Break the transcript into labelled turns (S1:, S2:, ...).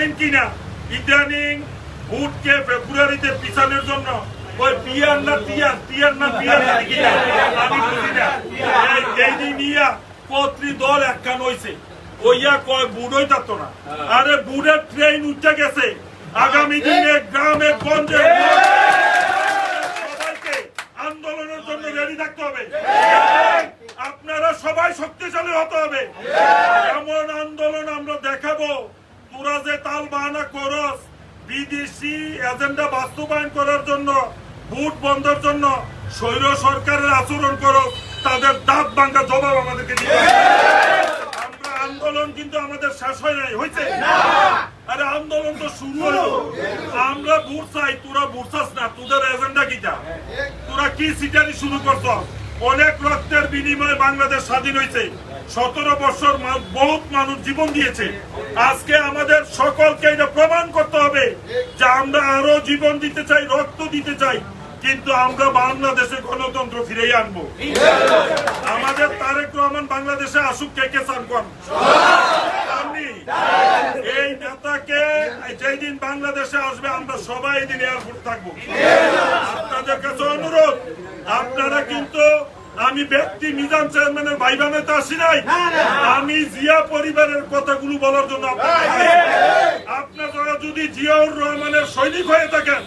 S1: জানেন কি না? ইদানিং ভোটকে ফেব্রুয়ারিতে পিছানোর জন্য ওই পিয়ার না টিয়ার টিয়ার না পিয়ার জানি কি আমি বুঝি না। এই এই দিন দল একখান হইছে? ওইয়া কয় বুড় হইতাতো না। আরে বুড়ের ট্রেন উঠে গেছে। আগামী দিনে গ্রামে গঞ্জে সবাইকে আন্দোলনের জন্য রেডি থাকতে হবে। আপনারা সবাই শক্তিশালী হতে হবে। এমন আন্দোলন আমরা দেখাবো। তোরা যে তাল বাহানা করস বিদেশি এজেন্ডা বাস্তবায়ন করার জন্য ভোট বন্ধের জন্য স্বৈর সরকারের আচরণ করো তাদের দাঁত ভাঙ্গা জবাব আমাদেরকে দিতে আমরা আন্দোলন কিন্তু আমাদের শেষ হয় নাই হয়েছে? আরে আন্দোলন তো শুরু হলো। আমরা ভোট চাই তোরা ভোট চাস না তোদের এজেন্ডা কি যা তোরা কি সিটারি শুরু করছ অনেক রক্তের বিনিময়ে বাংলাদেশ স্বাধীন হয়েছে। সতেরো বছর বহুত মানুষ জীবন দিয়েছে। আজকে আমাদের সকলকে এটা প্রমাণ করতে হবে যে আমরা আরও জীবন দিতে চাই, রক্ত দিতে চাই। কিন্তু আমরা বাংলাদেশে গণতন্ত্র ফিরেই আনব। আমাদের তারেক রহমান বাংলাদেশে আসুক, কে কে চান কোন? এই নেতাকে যেই দিন বাংলাদেশে আসবে, আমরা সবাই এই দিন এয়ারপোর্ট থাকব। আপনাদের কাছে অনুরোধ আপনারা কিন্তু আমি ব্যক্তি নিজাম চেয়ারম্যানের ভাই বানাতে আসি নাই। আমি জিয়া পরিবারের কথাগুলো বলার জন্য আপনারা যদি জিয়াউর রহমানের সৈনিক হয়ে থাকেন